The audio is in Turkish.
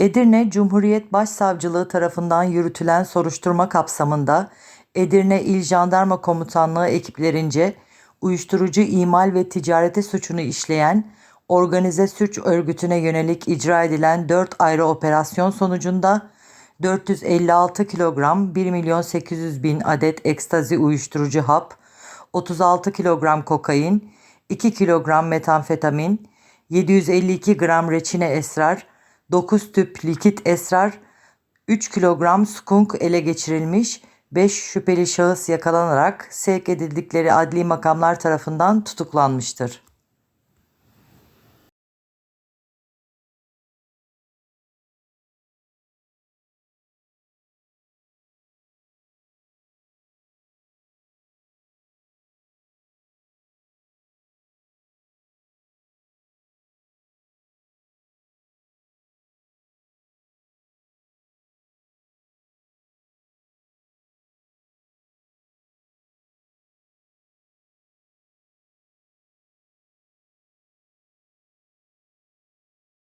Edirne Cumhuriyet Başsavcılığı tarafından yürütülen soruşturma kapsamında Edirne İl Jandarma Komutanlığı ekiplerince uyuşturucu imal ve ticareti suçunu işleyen organize suç örgütüne yönelik icra edilen 4 ayrı operasyon sonucunda 456 kilogram 1 milyon 800 bin adet ekstazi uyuşturucu hap, 36 kilogram kokain, 2 kilogram metamfetamin, 752 gram reçine esrar, 9 tüp likit esrar, 3 kilogram skunk ele geçirilmiş, 5 şüpheli şahıs yakalanarak sevk edildikleri adli makamlar tarafından tutuklanmıştır.